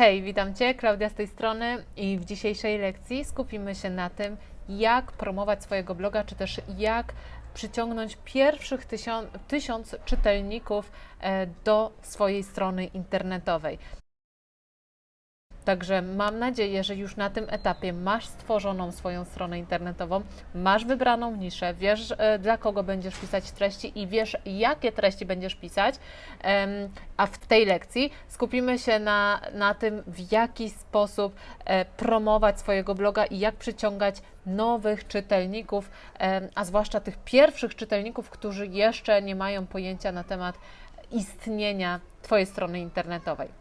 Hej, witam Cię, Klaudia z tej strony i w dzisiejszej lekcji skupimy się na tym, jak promować swojego bloga, czy też jak przyciągnąć pierwszych tysiąc, czytelników e, do swojej strony internetowej. Także mam nadzieję, że już na tym etapie masz stworzoną swoją stronę internetową, masz wybraną niszę, wiesz e, dla kogo będziesz pisać treści i wiesz jakie treści będziesz pisać. A w tej lekcji skupimy się na, na tym, w jaki sposób e, promować swojego bloga i jak przyciągać nowych czytelników, a zwłaszcza tych pierwszych czytelników, którzy jeszcze nie mają pojęcia na temat istnienia Twojej strony internetowej.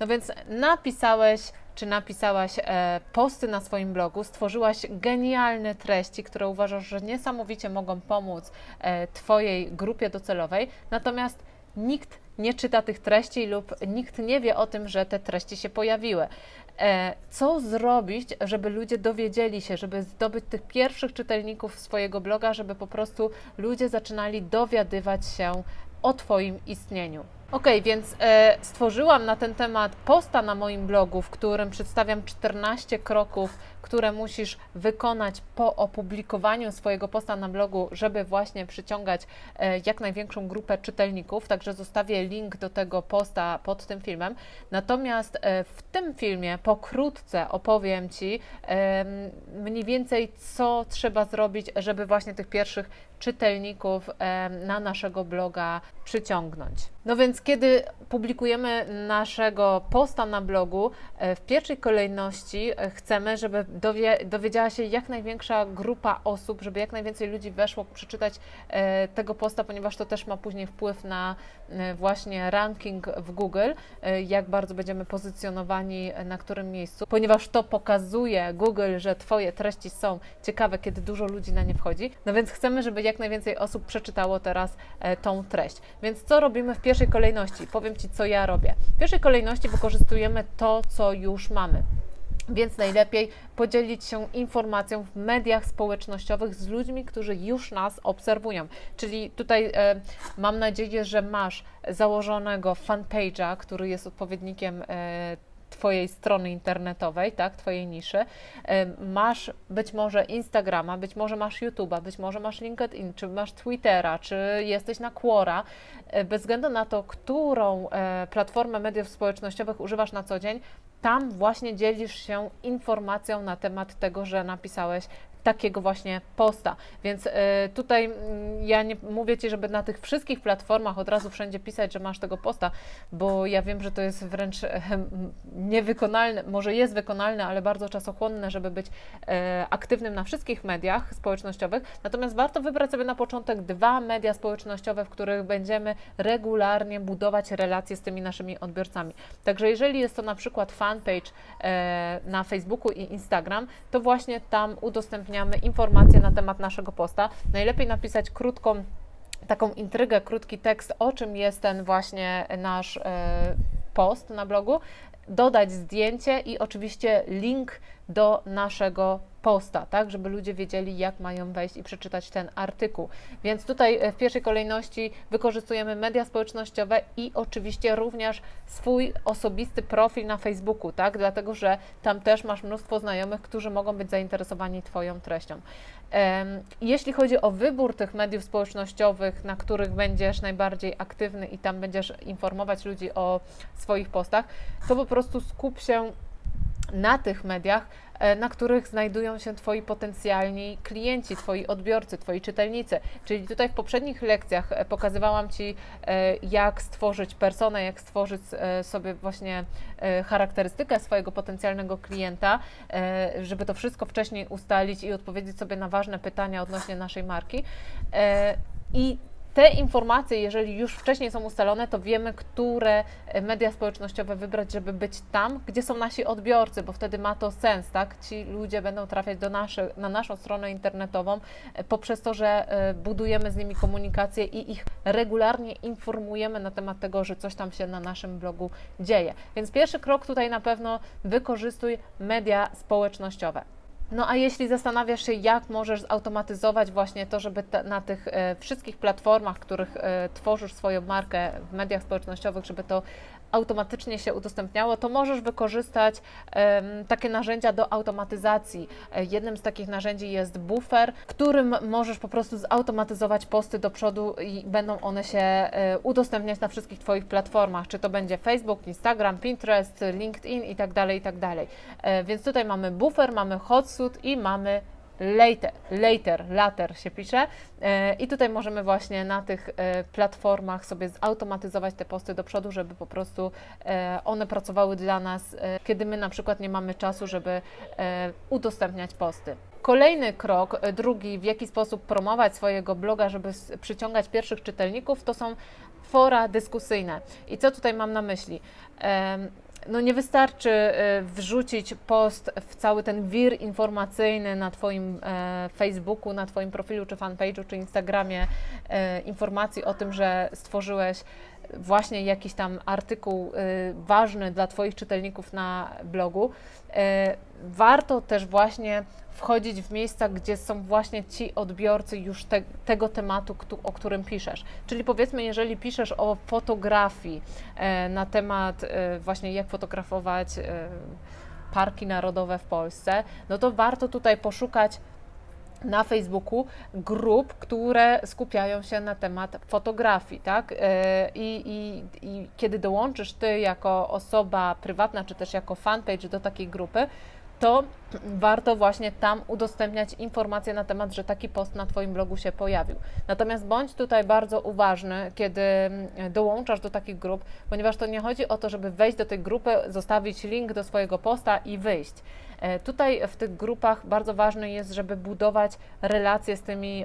No więc napisałeś czy napisałaś e, posty na swoim blogu, stworzyłaś genialne treści, które uważasz, że niesamowicie mogą pomóc e, Twojej grupie docelowej, natomiast nikt nie czyta tych treści lub nikt nie wie o tym, że te treści się pojawiły. E, co zrobić, żeby ludzie dowiedzieli się, żeby zdobyć tych pierwszych czytelników swojego bloga, żeby po prostu ludzie zaczynali dowiadywać się o Twoim istnieniu? Ok, więc e, stworzyłam na ten temat posta na moim blogu, w którym przedstawiam 14 kroków, które musisz wykonać po opublikowaniu swojego posta na blogu, żeby właśnie przyciągać e, jak największą grupę czytelników. Także zostawię link do tego posta pod tym filmem. Natomiast e, w tym filmie pokrótce opowiem Ci e, mniej więcej, co trzeba zrobić, żeby właśnie tych pierwszych czytelników na naszego bloga przyciągnąć. No więc kiedy publikujemy naszego posta na blogu, w pierwszej kolejności chcemy, żeby dowie, dowiedziała się jak największa grupa osób, żeby jak najwięcej ludzi weszło przeczytać e, tego posta, ponieważ to też ma później wpływ na e, właśnie ranking w Google, e, jak bardzo będziemy pozycjonowani na którym miejscu, ponieważ to pokazuje Google, że Twoje treści są ciekawe, kiedy dużo ludzi na nie wchodzi. No więc chcemy, żeby jak najwięcej osób przeczytało teraz e, tą treść. Więc co robimy w pierwszej kolejności? Powiem Ci, co ja robię. W pierwszej kolejności wykorzystujemy to, co już mamy. Więc najlepiej podzielić się informacją w mediach społecznościowych z ludźmi, którzy już nas obserwują. Czyli tutaj e, mam nadzieję, że masz założonego fanpage'a, który jest odpowiednikiem e, Twojej strony internetowej, tak, Twojej niszy. E, Masz być może Instagrama, być może masz YouTube'a, być może masz LinkedIn, czy masz Twittera, czy jesteś na Quora. E, Bez względu na to, którą e, platformę mediów społecznościowych używasz na co dzień, tam właśnie dzielisz się informacją na temat tego, że napisałeś takiego właśnie posta. Więc y, tutaj mm, ja nie mówię Ci, żeby na tych wszystkich platformach od razu wszędzie pisać, że masz tego posta, bo ja wiem, że to jest wręcz e, niewykonalne, może jest wykonalne, ale bardzo czasochłonne, żeby być e, aktywnym na wszystkich mediach społecznościowych. Natomiast warto wybrać sobie na początek dwa media społecznościowe, w których będziemy regularnie budować relacje z tymi naszymi odbiorcami. Także jeżeli jest to na przykład fanpage e, na Facebooku i Instagram, to właśnie tam udostępniamy informacje na temat naszego posta. Najlepiej napisać krótką taką intrygę, krótki tekst, o czym jest ten właśnie nasz e, post na blogu, dodać zdjęcie i oczywiście link do naszego posta, tak, żeby ludzie wiedzieli, jak mają wejść i przeczytać ten artykuł. Więc tutaj e, w pierwszej kolejności wykorzystujemy media społecznościowe i oczywiście również swój osobisty profil na Facebooku, tak, dlatego że tam też masz mnóstwo znajomych, którzy mogą być zainteresowani Twoją treścią. Jeśli chodzi o wybór tych mediów społecznościowych, na których będziesz najbardziej aktywny i tam będziesz informować ludzi o swoich postach, to po prostu skup się na tych mediach, e, na których znajdują się Twoi potencjalni klienci, Twoi odbiorcy, Twoi czytelnicy. Czyli tutaj w poprzednich lekcjach e, pokazywałam Ci, e, jak stworzyć personę, jak stworzyć sobie właśnie charakterystykę swojego potencjalnego klienta, żeby to wszystko wcześniej ustalić i odpowiedzieć sobie na ważne pytania odnośnie naszej marki. I te informacje, jeżeli już wcześniej są ustalone, to wiemy, które e, media społecznościowe wybrać, żeby być tam, gdzie są nasi odbiorcy, bo wtedy ma to sens, tak? Ci ludzie będą trafiać do naszy, na naszą stronę internetową e, poprzez to, że e, budujemy z nimi komunikację i ich regularnie informujemy na temat tego, że coś tam się na naszym blogu dzieje. Więc pierwszy krok tutaj na pewno wykorzystuj media społecznościowe. No a jeśli zastanawiasz się, jak możesz zautomatyzować właśnie to, żeby te, na tych e, wszystkich platformach, których e, tworzysz swoją markę w mediach społecznościowych, żeby to automatycznie się udostępniało, to możesz wykorzystać takie narzędzia do automatyzacji. E, Jednym z takich narzędzi jest buffer, którym możesz po prostu zautomatyzować posty do przodu i będą one się e, udostępniać na wszystkich Twoich platformach, czy to będzie Facebook, Instagram, Pinterest, LinkedIn i tak dalej, i tak. E, Więc tutaj mamy buffer, mamy hotsuit i mamy later, later, later się pisze E, i tutaj możemy właśnie na tych e, platformach sobie zautomatyzować te posty do przodu, żeby po prostu e, one pracowały dla nas, kiedy my na przykład nie mamy czasu, żeby udostępniać posty. Kolejny krok, drugi, w jaki sposób promować swojego bloga, żeby przyciągać pierwszych czytelników, to są fora dyskusyjne. I co tutaj mam na myśli? No nie wystarczy e, wrzucić post w cały ten wir informacyjny na Twoim e, Facebooku, na Twoim profilu, czy fanpage'u, czy Instagramie e, informacji o tym, że stworzyłeś właśnie jakiś tam artykuł e, ważny dla Twoich czytelników na blogu. E, Warto też właśnie wchodzić w miejsca, gdzie są właśnie ci odbiorcy już te, tego tematu, któ- o którym piszesz. Czyli powiedzmy, jeżeli piszesz o fotografii e, na temat właśnie jak fotografować parki narodowe w Polsce, no to warto tutaj poszukać na Facebooku grup, które skupiają się na temat fotografii, tak? E, I, i, I kiedy dołączysz ty jako osoba prywatna, czy też jako fanpage do takiej grupy, to warto właśnie tam udostępniać informacje na temat, że taki post na Twoim blogu się pojawił. Natomiast bądź tutaj bardzo uważny, kiedy mm, dołączasz do takich grup, ponieważ to nie chodzi o to, żeby wejść do tej grupy, zostawić link do swojego posta i wyjść. E, Tutaj w tych grupach bardzo ważne jest, żeby budować relacje z tymi,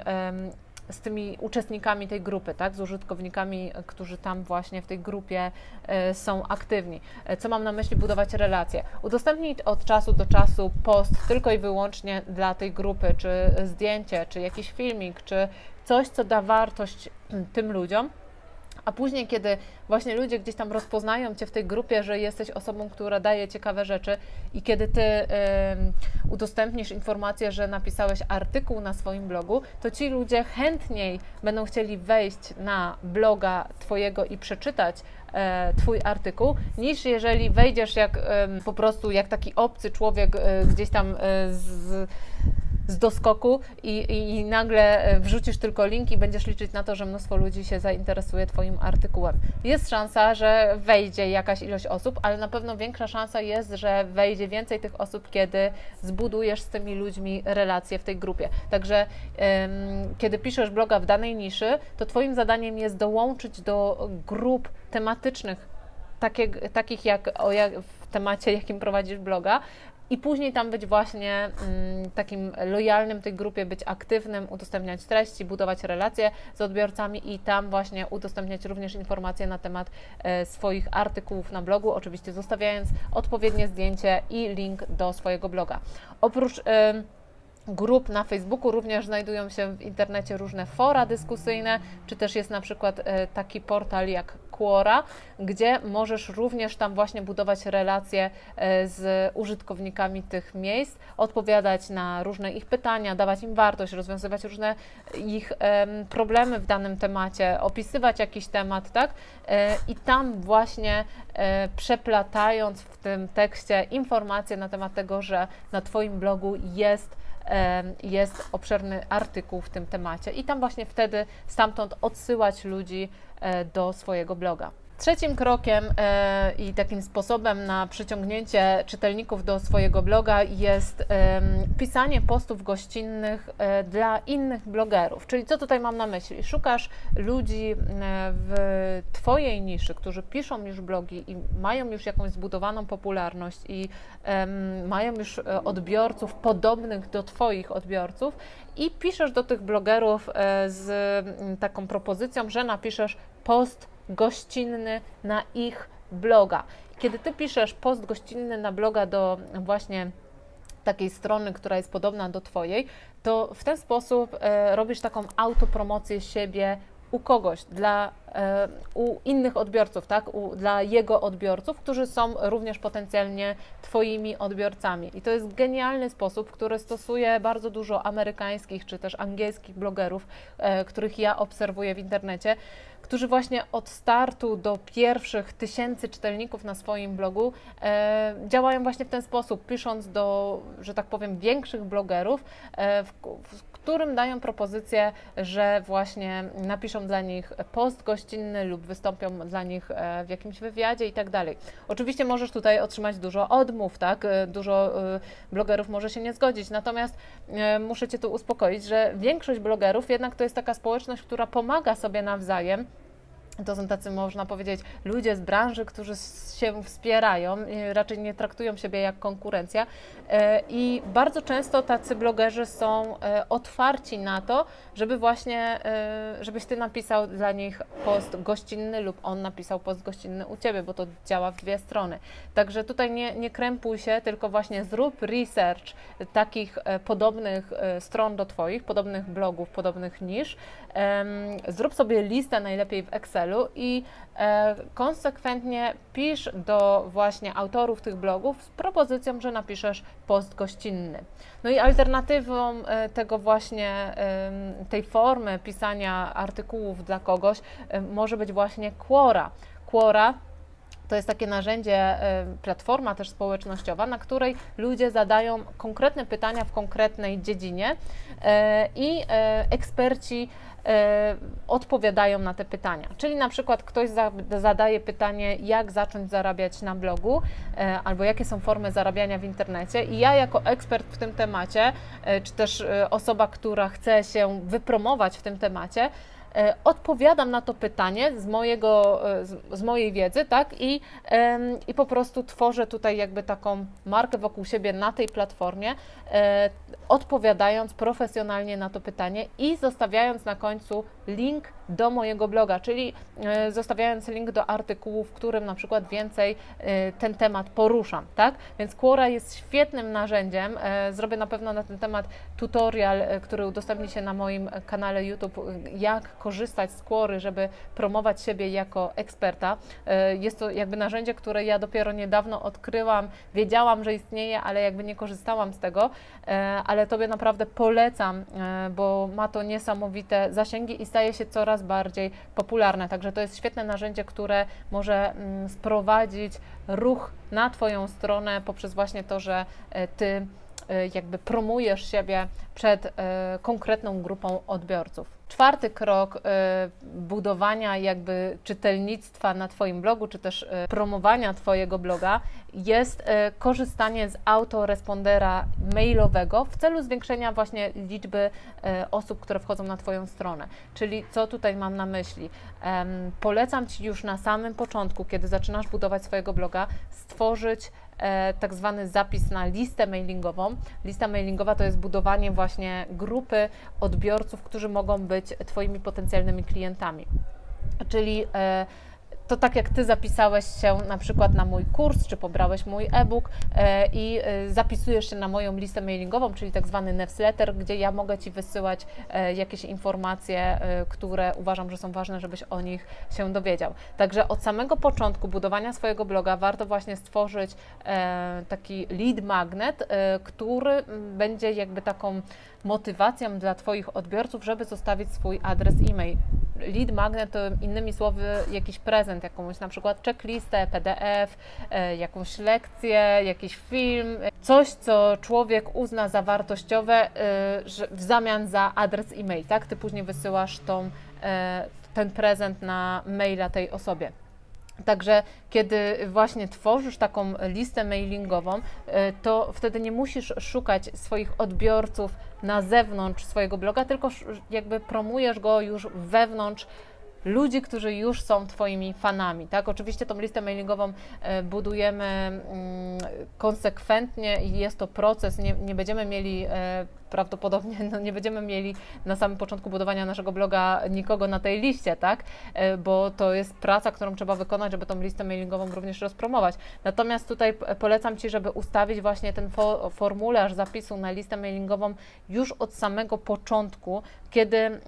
z tymi uczestnikami tej grupy, tak? z użytkownikami, którzy tam właśnie w tej grupie e, są aktywni. E, Co mam na myśli budować relacje? Udostępnij od czasu do czasu post tylko i wyłącznie dla tej grupy, czy zdjęcie, czy jakiś filmik, czy coś, co da wartość mm, tym ludziom. A później, kiedy właśnie ludzie gdzieś tam rozpoznają Cię w tej grupie, że jesteś osobą, która daje ciekawe rzeczy i kiedy Ty ym, udostępnisz informację, że napisałeś artykuł na swoim blogu, to ci ludzie chętniej będą chcieli wejść na bloga Twojego i przeczytać e, Twój artykuł, niż jeżeli wejdziesz jak po prostu jak taki obcy człowiek e, gdzieś tam e, z z doskoku i, i, nagle e, wrzucisz tylko link i będziesz liczyć na to, że mnóstwo ludzi się zainteresuje Twoim artykułem. Jest szansa, że wejdzie jakaś ilość osób, ale na pewno większa szansa jest, że wejdzie więcej tych osób, kiedy zbudujesz z tymi ludźmi relacje w tej grupie. Także em, kiedy piszesz bloga w danej niszy, to Twoim zadaniem jest dołączyć do grup tematycznych, takie, takich jak, o, jak w temacie, jakim prowadzisz bloga, i później tam być właśnie mm, takim lojalnym tej grupie, być aktywnym, udostępniać treści, budować relacje z odbiorcami i tam właśnie udostępniać również informacje na temat e, swoich artykułów na blogu, oczywiście zostawiając odpowiednie zdjęcie i link do swojego bloga. Oprócz grup na Facebooku również znajdują się w internecie różne fora dyskusyjne, czy też jest na przykład e, taki portal jak Quora, gdzie możesz również tam właśnie budować relacje e, z użytkownikami tych miejsc, odpowiadać na różne ich pytania, dawać im wartość, rozwiązywać różne ich em, problemy w danym temacie, opisywać jakiś temat, tak? E, I tam właśnie przeplatając w tym tekście informacje na temat tego, że na Twoim blogu jest jest obszerny artykuł w tym temacie i tam właśnie wtedy stamtąd odsyłać ludzi e, do swojego bloga. Trzecim krokiem e, i takim sposobem na przyciągnięcie czytelników do swojego bloga jest pisanie postów gościnnych e, dla innych blogerów. Czyli co tutaj mam na myśli? Szukasz ludzi e, w Twojej niszy, którzy piszą już blogi i mają już jakąś zbudowaną popularność i mają już odbiorców podobnych do Twoich odbiorców i piszesz do tych blogerów z taką propozycją, że napiszesz post gościnny na ich bloga. Kiedy Ty piszesz post gościnny na bloga do właśnie takiej strony, która jest podobna do Twojej, to w ten sposób e, robisz taką autopromocję siebie u kogoś, dla e, u innych odbiorców, tak? U, dla jego odbiorców, którzy są również potencjalnie Twoimi odbiorcami. I to jest genialny sposób, który stosuje bardzo dużo amerykańskich czy też angielskich blogerów, e, których ja obserwuję w internecie, którzy właśnie od startu do pierwszych tysięcy czytelników na swoim blogu e, działają właśnie w ten sposób, pisząc do, że tak powiem, większych blogerów, e, w, w którym dają propozycję, że właśnie napiszą dla nich post gościnny lub wystąpią dla nich e, w jakimś wywiadzie i tak dalej. Oczywiście możesz tutaj otrzymać dużo odmów, tak? E, Dużo e, blogerów może się nie zgodzić, natomiast muszę Cię tu uspokoić, że większość blogerów jednak to jest taka społeczność, która pomaga sobie nawzajem. To są tacy, można powiedzieć, ludzie z branży, którzy się wspierają, i raczej nie traktują siebie jak konkurencja. E, I bardzo często tacy blogerzy są e, otwarci na to, żeby właśnie, żebyś ty napisał dla nich post gościnny lub on napisał post gościnny u ciebie, bo to działa w dwie strony. Także tutaj nie, nie krępuj się, tylko właśnie zrób research takich podobnych stron do Twoich, podobnych blogów, podobnych nisz. Zrób sobie listę najlepiej w Excelu i e, konsekwentnie pisz do właśnie autorów tych blogów z propozycją, że napiszesz post gościnny. No i alternatywą e, tego właśnie, tej formy pisania artykułów dla kogoś e, może być właśnie Quora. Quora to jest takie narzędzie, e, platforma też społecznościowa, na której ludzie zadają konkretne pytania w konkretnej dziedzinie e, i e, eksperci odpowiadają na te pytania. Czyli na przykład ktoś za, zadaje pytanie, jak zacząć zarabiać na blogu, albo jakie są formy zarabiania w internecie i ja jako ekspert w tym temacie, czy też osoba, która chce się wypromować w tym temacie, odpowiadam na to pytanie z, mojego, e, z, z mojej wiedzy, tak? I, I po prostu tworzę tutaj jakby taką markę wokół siebie na tej platformie, e, odpowiadając profesjonalnie na to pytanie i zostawiając na końcu link do mojego bloga, czyli e, zostawiając link do artykułu, w którym na przykład więcej e, ten temat poruszam, tak? Więc Quora jest świetnym narzędziem. E, Zrobię na pewno na ten temat tutorial, który udostępni się na moim kanale YouTube, jak korzystać z Quory, żeby promować siebie jako eksperta. Jest to jakby narzędzie, które ja dopiero niedawno odkryłam, wiedziałam, że istnieje, ale jakby nie korzystałam z tego, ale Tobie naprawdę polecam, bo ma to niesamowite zasięgi i staje się coraz bardziej popularne. Także to jest świetne narzędzie, które może mm, sprowadzić ruch na Twoją stronę poprzez właśnie to, że e, Ty jakby promujesz siebie przed e, konkretną grupą odbiorców. Czwarty krok e, budowania jakby czytelnictwa na Twoim blogu, czy też promowania Twojego bloga jest korzystanie z autorespondera mailowego w celu zwiększenia właśnie liczby osób, które wchodzą na Twoją stronę. Czyli co tutaj mam na myśli? Polecam Ci już na samym początku, kiedy zaczynasz budować swojego bloga, stworzyć tak zwany zapis na listę mailingową. Lista mailingowa to jest budowanie właśnie grupy odbiorców, którzy mogą być Twoimi potencjalnymi klientami. Czyli e, to tak jak Ty zapisałeś się na przykład na mój kurs, czy pobrałeś mój e-book e, i e, zapisujesz się na moją listę mailingową, czyli tak zwany newsletter, gdzie ja mogę Ci wysyłać e, jakieś informacje, e, które uważam, że są ważne, żebyś o nich się dowiedział. Także od samego początku budowania swojego bloga warto właśnie stworzyć taki lead magnet, który m, będzie jakby taką motywacją dla Twoich odbiorców, żeby zostawić swój adres e-mail. Lead magnet to innymi słowy jakiś prezent, jakąś na przykład checklistę, PDF, e, jakąś lekcję, jakiś film, coś, co człowiek uzna za wartościowe e, w zamian za adres e-mail, tak? Ty później wysyłasz tą, e, ten prezent na maila tej osobie. Także kiedy właśnie tworzysz taką listę mailingową, to wtedy nie musisz szukać swoich odbiorców na zewnątrz swojego bloga, tylko jakby promujesz go już wewnątrz ludzi, którzy już są Twoimi fanami, tak? Oczywiście tą listę mailingową e, budujemy mm, konsekwentnie i jest to proces, nie, nie będziemy mieli e, prawdopodobnie no, nie będziemy mieli na samym początku budowania naszego bloga nikogo na tej liście, tak? E, Bo to jest praca, którą trzeba wykonać, żeby tą listę mailingową również rozpromować. Natomiast tutaj polecam Ci, żeby ustawić właśnie ten fo- formularz zapisu na listę mailingową już od samego początku, kiedy e,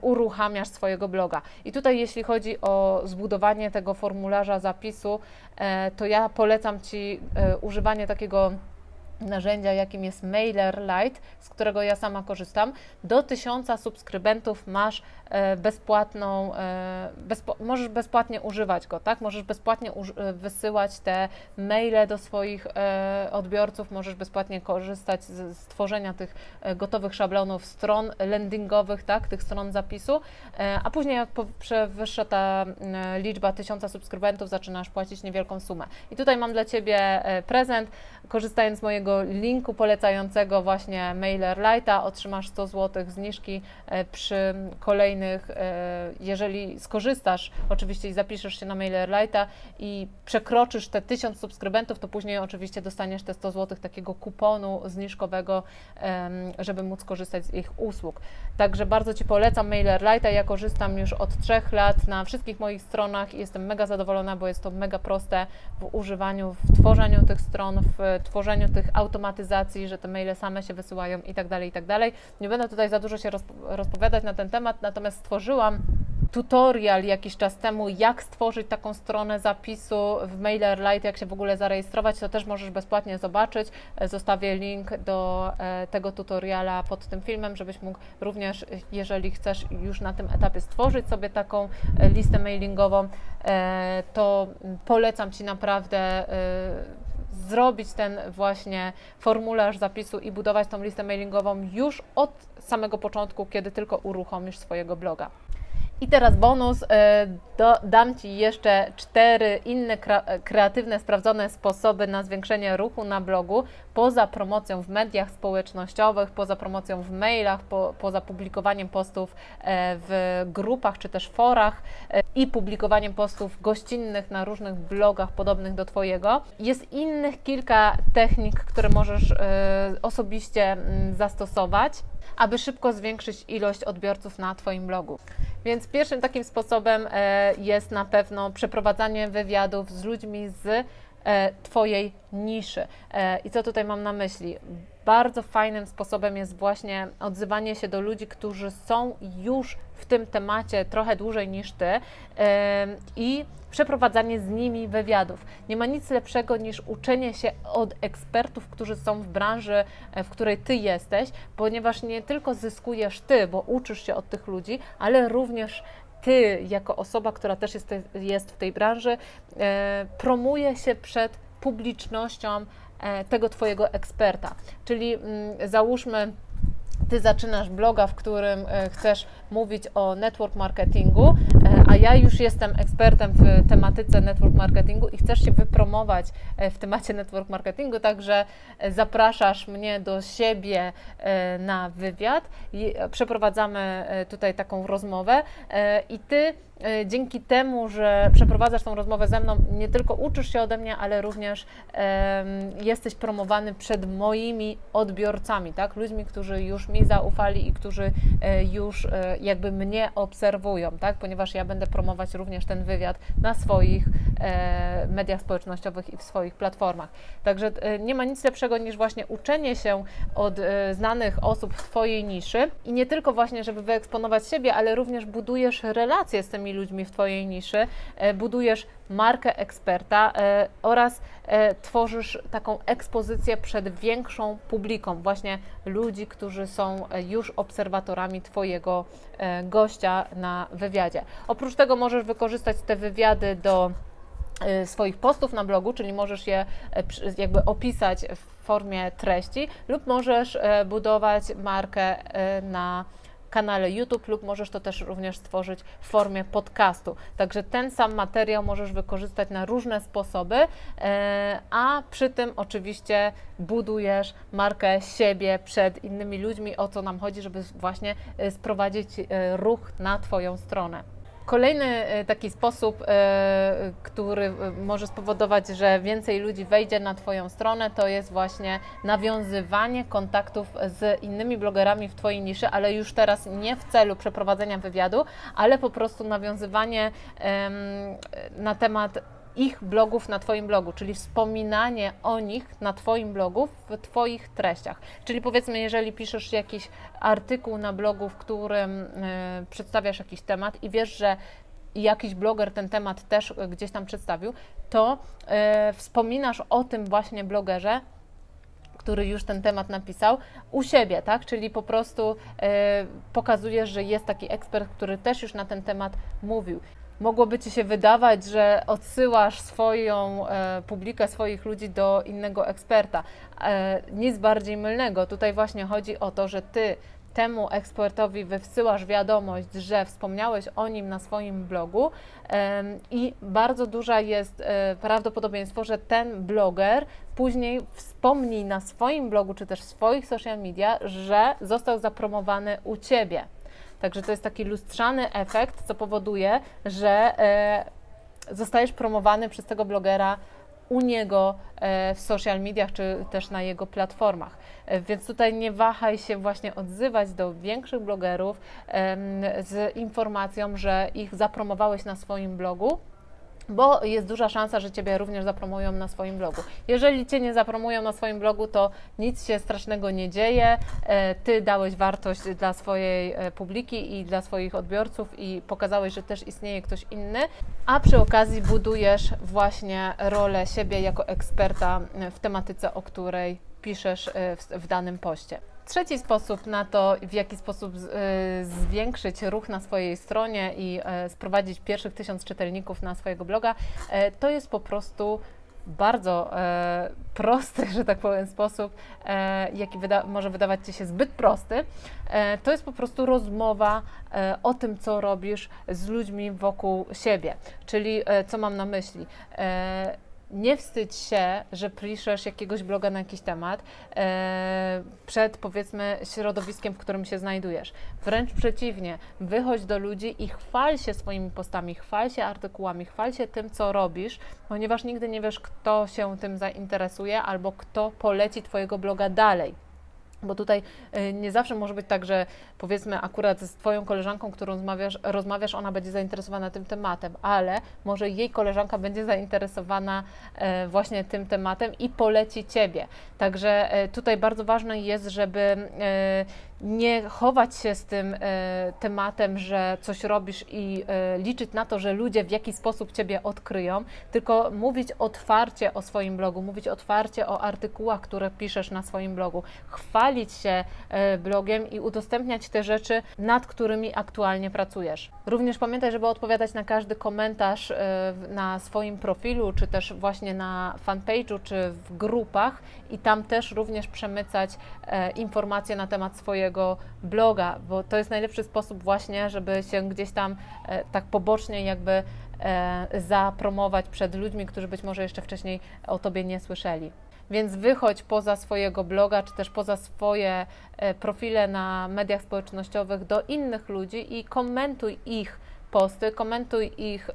uruchamiasz swojego bloga. I tutaj, jeśli chodzi o zbudowanie tego formularza zapisu, e, to ja polecam Ci e, używanie takiego narzędzia, jakim jest MailerLite, z którego ja sama korzystam. Do 1000 subskrybentów masz e, bezpłatną, e, bezpo, możesz bezpłatnie używać go, tak? Możesz bezpłatnie e, wysyłać te maile do swoich odbiorców, możesz bezpłatnie korzystać z, z tworzenia tych gotowych szablonów stron landingowych, tak? Tych stron zapisu, a później jak przewyższa ta liczba 1000 subskrybentów, zaczynasz płacić niewielką sumę. I tutaj mam dla Ciebie prezent, korzystając z mojego linku polecającego właśnie MailerLite'a otrzymasz 100 zł zniżki e, przy kolejnych, e, jeżeli skorzystasz oczywiście i zapiszesz się na MailerLite'a i przekroczysz te 1000 subskrybentów, to później oczywiście dostaniesz te 100 zł takiego kuponu zniżkowego, żeby móc korzystać z ich usług. Także bardzo Ci polecam MailerLite'a. Ja korzystam już od trzech lat na wszystkich moich stronach i jestem mega zadowolona, bo jest to mega proste w używaniu, w tworzeniu tych stron, w tworzeniu tych automatyzacji, że te maile same się wysyłają i tak dalej, i tak dalej. Nie będę tutaj za dużo się rozp- rozpowiadać na ten temat, natomiast stworzyłam tutorial jakiś czas temu, jak stworzyć taką stronę zapisu w MailerLite, jak się w ogóle zarejestrować, to też możesz bezpłatnie zobaczyć. E, Zostawię link do e, tego tutoriala pod tym filmem, żebyś mógł również, e, jeżeli chcesz już na tym etapie stworzyć sobie taką listę mailingową, to polecam Ci naprawdę zrobić ten właśnie formularz zapisu i budować tą listę mailingową już od samego początku, kiedy tylko uruchomisz swojego bloga. I teraz bonus, e, do, dam Ci jeszcze cztery inne kra, kreatywne, sprawdzone sposoby na zwiększenie ruchu na blogu, poza promocją w mediach społecznościowych, poza promocją w mailach, po, poza publikowaniem postów e, w grupach czy też forach e, i publikowaniem postów gościnnych na różnych blogach podobnych do Twojego. Jest innych kilka technik, które możesz e, osobiście mm, zastosować aby szybko zwiększyć ilość odbiorców na Twoim blogu. Więc pierwszym takim sposobem e, jest na pewno przeprowadzanie wywiadów z ludźmi z Twojej niszy. E, I co tutaj mam na myśli? Bardzo fajnym sposobem jest właśnie odzywanie się do ludzi, którzy są już w tym temacie trochę dłużej niż Ty i przeprowadzanie z nimi wywiadów. Nie ma nic lepszego niż uczenie się od ekspertów, którzy są w branży, e, w której Ty jesteś, ponieważ nie tylko zyskujesz Ty, bo uczysz się od tych ludzi, ale również Ty, jako osoba, która też jest, jest w tej branży, e, promuje się przed publicznością e, tego Twojego eksperta. Czyli mm, załóżmy, ty zaczynasz bloga, w którym e, chcesz mówić o network marketingu, a ja już jestem ekspertem w tematyce network marketingu i chcesz się wypromować e, w temacie network marketingu, także e, zapraszasz mnie do siebie e, na wywiad i e, przeprowadzamy e, tutaj taką rozmowę e, i ty e, dzięki temu, że przeprowadzasz tą rozmowę ze mną, nie tylko uczysz się ode mnie, ale również jesteś promowany przed moimi odbiorcami, tak? Ludźmi, którzy już mi zaufali i którzy e, już e, jakby mnie obserwują, tak? Ponieważ ja będę promować również ten wywiad na swoich e, mediach społecznościowych i w swoich platformach. Także e, nie ma nic lepszego niż właśnie uczenie się od e, znanych osób w Twojej niszy i nie tylko właśnie, żeby wyeksponować siebie, ale również budujesz relacje z tymi ludźmi w Twojej niszy, e, budujesz markę eksperta e, oraz e, tworzysz taką ekspozycję przed większą publiką, właśnie ludzi, którzy są e, już obserwatorami Twojego gościa na wywiadzie. Oprócz tego możesz wykorzystać te wywiady do e, swoich postów na blogu, czyli możesz je e, jakby opisać w formie treści lub możesz e, budować markę e, na kanale YouTube lub możesz to też również stworzyć w formie podcastu. Także ten sam materiał możesz wykorzystać na różne sposoby, e, a przy tym oczywiście budujesz markę siebie przed innymi ludźmi, o co nam chodzi, żeby właśnie e, sprowadzić e, ruch na Twoją stronę. Kolejny e, taki sposób, e, który e, może spowodować, że więcej ludzi wejdzie na Twoją stronę, to jest właśnie nawiązywanie kontaktów z innymi blogerami w Twojej niszy, ale już teraz nie w celu przeprowadzenia wywiadu, ale po prostu nawiązywanie na temat ich blogów na Twoim blogu, czyli wspominanie o nich na Twoim blogu w Twoich treściach. Czyli powiedzmy, jeżeli piszesz jakiś artykuł na blogu, w którym y, przedstawiasz jakiś temat i wiesz, że jakiś bloger ten temat też gdzieś tam przedstawił, to y, wspominasz o tym właśnie blogerze który już ten temat napisał, u siebie, tak? Czyli po prostu y, pokazujesz, że jest taki ekspert, który też już na ten temat mówił mogłoby ci się wydawać, że odsyłasz swoją e, publikę, swoich ludzi do innego eksperta. E, nic bardziej mylnego. Tutaj właśnie chodzi o to, że ty temu ekspertowi wysyłasz wiadomość, że wspomniałeś o nim na swoim blogu e, i bardzo duża jest e, prawdopodobieństwo, że ten bloger później wspomni na swoim blogu czy też w swoich social media, że został zapromowany u ciebie. Także to jest taki lustrzany efekt, co powoduje, że e, zostajesz promowany przez tego blogera u niego e, w social mediach, czy też na jego platformach. E, więc tutaj nie wahaj się właśnie odzywać do większych blogerów z informacją, że ich zapromowałeś na swoim blogu bo jest duża szansa, że Ciebie również zapromują na swoim blogu. Jeżeli Cię nie zapromują na swoim blogu, to nic się strasznego nie dzieje. E, ty dałeś wartość dla swojej e, publiki i dla swoich odbiorców i pokazałeś, że też istnieje ktoś inny, a przy okazji budujesz właśnie rolę siebie jako eksperta w tematyce, o której piszesz e, w, w danym poście. Trzeci sposób na to, w jaki sposób y, zwiększyć ruch na swojej stronie i y, sprowadzić pierwszych tysiąc czytelników na swojego bloga, y, to jest po prostu bardzo prosty, że tak powiem, sposób, jaki wyda może wydawać Ci się zbyt prosty, to jest po prostu rozmowa o tym, co robisz z ludźmi wokół siebie. Czyli co mam na myśli? Nie wstydź się, że piszesz jakiegoś bloga na jakiś temat e, przed powiedzmy środowiskiem, w którym się znajdujesz. Wręcz przeciwnie, wychodź do ludzi i chwal się swoimi postami, chwal się artykułami, chwal się tym, co robisz, ponieważ nigdy nie wiesz, kto się tym zainteresuje albo kto poleci Twojego bloga dalej. Bo tutaj y, nie zawsze może być tak, że powiedzmy akurat z Twoją koleżanką, którą rozmawiasz, rozmawiasz, ona będzie zainteresowana tym tematem, ale może jej koleżanka będzie zainteresowana e, właśnie tym tematem i poleci Ciebie. Także e, tutaj bardzo ważne jest, żeby e, nie chować się z tym e, tematem, że coś robisz i e, liczyć na to, że ludzie w jakiś sposób Ciebie odkryją, tylko mówić otwarcie o swoim blogu, mówić otwarcie o artykułach, które piszesz na swoim blogu, chwalić się e, blogiem i udostępniać te rzeczy, nad którymi aktualnie pracujesz. Również pamiętaj, żeby odpowiadać na każdy komentarz na swoim profilu, czy też właśnie na fanpage'u, czy w grupach i tam też również przemycać informacje na temat swojego swojego bloga, bo to jest najlepszy sposób właśnie, żeby się gdzieś tam e, tak pobocznie jakby e, zapromować przed ludźmi, którzy być może jeszcze wcześniej o Tobie nie słyszeli. Więc wychodź poza swojego bloga, czy też poza swoje e, profile na mediach społecznościowych do innych ludzi i komentuj ich posty, komentuj ich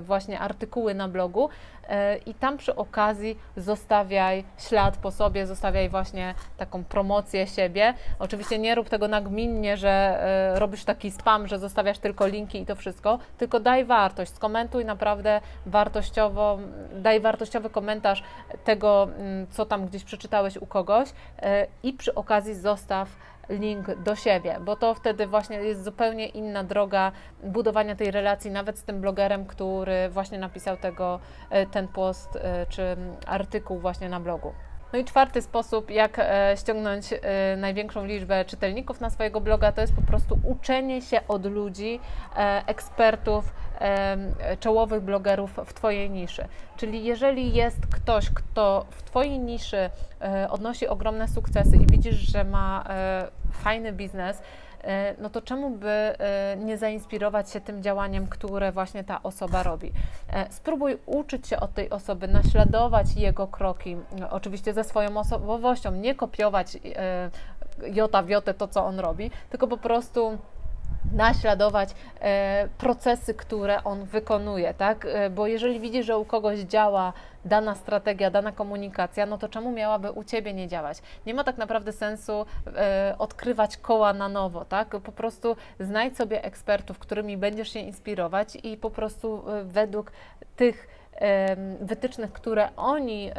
właśnie artykuły na blogu e, i tam przy okazji zostawiaj ślad po sobie, zostawiaj właśnie taką promocję siebie. Oczywiście nie rób tego nagminnie, że e, robisz taki spam, że zostawiasz tylko linki i to wszystko, tylko daj wartość, skomentuj naprawdę wartościowo, daj wartościowy komentarz tego, mm, co tam gdzieś przeczytałeś u kogoś e, i przy okazji zostaw link do siebie, bo to wtedy właśnie jest zupełnie inna droga budowania tej relacji, nawet z tym blogerem, który właśnie napisał tego, e, ten post e, czy artykuł właśnie na blogu. No i czwarty sposób, jak e, ściągnąć największą liczbę czytelników na swojego bloga, to jest po prostu uczenie się od ludzi, ekspertów, czołowych blogerów w Twojej niszy. Czyli jeżeli jest ktoś, kto w Twojej niszy odnosi ogromne sukcesy i widzisz, że ma fajny biznes, e, no to czemu by e, nie zainspirować się tym działaniem, które właśnie ta osoba robi? E, spróbuj uczyć się od tej osoby, naśladować jego kroki, oczywiście ze swoją osobowością, nie kopiować jota w jotę to, co on robi, tylko po prostu naśladować e, procesy, które on wykonuje, tak? E, bo jeżeli widzi, że u kogoś działa dana strategia, dana komunikacja, no to czemu miałaby u Ciebie nie działać? Nie ma tak naprawdę sensu e, odkrywać koła na nowo, tak? Po prostu znajdź sobie ekspertów, którymi będziesz się inspirować i po prostu według tych wytycznych, które oni,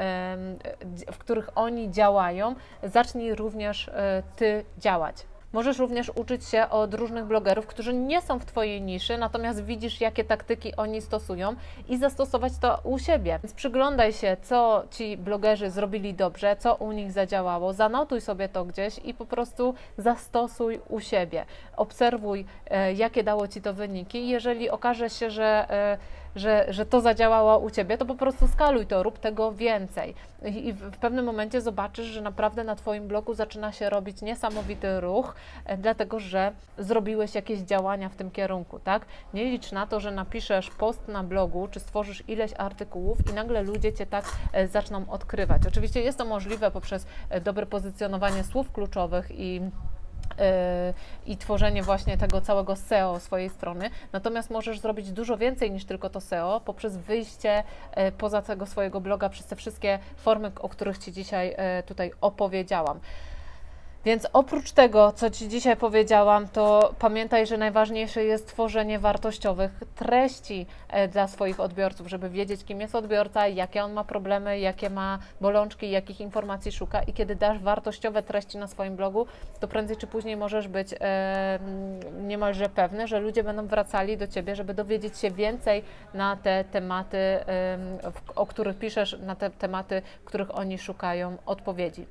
w których oni działają, zacznij również Ty działać. Możesz również uczyć się od różnych blogerów, którzy nie są w Twojej niszy, natomiast widzisz, jakie taktyki oni stosują i zastosować to u siebie. Więc przyglądaj się, co ci blogerzy zrobili dobrze, co u nich zadziałało, zanotuj sobie to gdzieś i po prostu zastosuj u siebie. Obserwuj, e, jakie dało ci to wyniki. Jeżeli okaże się, że e, że, że to zadziałało u Ciebie, to po prostu skaluj to, rób tego więcej. I i w pewnym momencie zobaczysz, że naprawdę na Twoim blogu zaczyna się robić niesamowity ruch, e, dlatego że zrobiłeś jakieś działania w tym kierunku, tak? Nie licz na to, że napiszesz post na blogu, czy stworzysz ileś artykułów i nagle ludzie Cię tak e, zaczną odkrywać. Oczywiście jest to możliwe poprzez e, dobre pozycjonowanie słów kluczowych i i tworzenie właśnie tego całego SEO swojej strony. Natomiast możesz zrobić dużo więcej niż tylko to SEO poprzez wyjście e, poza tego swojego bloga przez te wszystkie formy, o których Ci dzisiaj e, tutaj opowiedziałam. Więc oprócz tego, co Ci dzisiaj powiedziałam, to pamiętaj, że najważniejsze jest tworzenie wartościowych treści e, dla swoich odbiorców, żeby wiedzieć, kim jest odbiorca, jakie on ma problemy, jakie ma bolączki, jakich informacji szuka. I kiedy dasz wartościowe treści na swoim blogu, to prędzej czy później możesz być e, mm, niemalże pewny, że ludzie będą wracali do Ciebie, żeby dowiedzieć się więcej na te tematy, em, w- o których piszesz, na te tematy, których oni szukają odpowiedzi.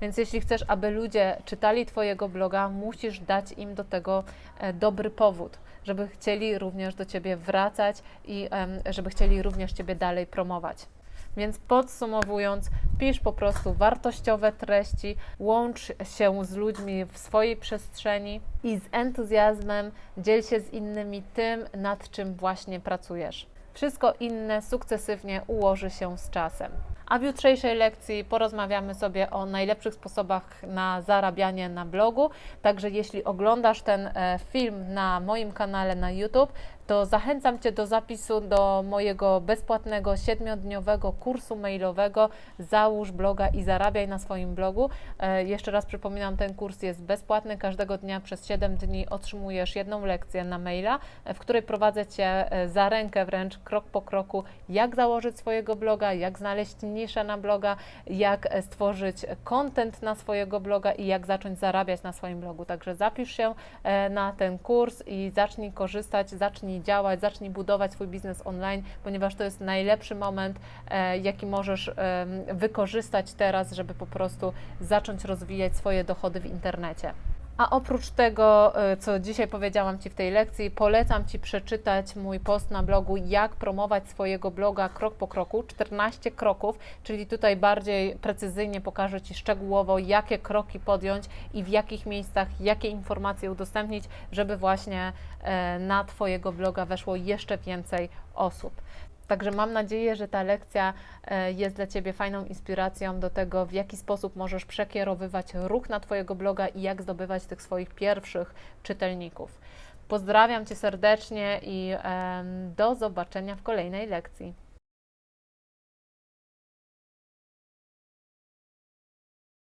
Więc jeśli chcesz, aby ludzie czytali Twojego bloga, musisz dać im do tego e, dobry powód, żeby chcieli również do Ciebie wracać i żeby chcieli również Ciebie dalej promować. Więc podsumowując, pisz po prostu wartościowe treści, łącz się z ludźmi w swojej przestrzeni i z entuzjazmem dziel się z innymi tym, nad czym właśnie pracujesz. Wszystko inne sukcesywnie ułoży się z czasem. A w jutrzejszej lekcji porozmawiamy sobie o najlepszych sposobach na zarabianie na blogu. Także jeśli oglądasz ten e, film na moim kanale na YouTube, to zachęcam Cię do zapisu do mojego bezpłatnego siedmiodniowego kursu mailowego Załóż bloga i zarabiaj na swoim blogu. E, Jeszcze raz przypominam, ten kurs jest bezpłatny. Każdego dnia przez 7 dni otrzymujesz jedną lekcję na maila, e, w której prowadzę Cię e, za rękę wręcz, krok po kroku, jak założyć swojego bloga, jak znaleźć niszę na bloga, jak stworzyć content na swojego bloga i jak zacząć zarabiać na swoim blogu. Także zapisz się na ten kurs i zacznij korzystać, zacznij działać, zacznij budować swój biznes online, ponieważ to jest najlepszy moment, e, jaki możesz wykorzystać teraz, żeby po prostu zacząć rozwijać swoje dochody w internecie. A oprócz tego, e, co dzisiaj powiedziałam Ci w tej lekcji, polecam Ci przeczytać mój post na blogu, jak promować swojego bloga krok po kroku, 14 kroków, czyli tutaj bardziej precyzyjnie pokażę Ci szczegółowo, jakie kroki podjąć i w jakich miejscach, jakie informacje udostępnić, żeby właśnie e, na Twojego bloga weszło jeszcze więcej osób. Także mam nadzieję, że ta lekcja e, jest dla Ciebie fajną inspiracją do tego, w jaki sposób możesz przekierowywać ruch na Twojego bloga i jak zdobywać tych swoich pierwszych czytelników. Pozdrawiam Cię serdecznie i do zobaczenia w kolejnej lekcji.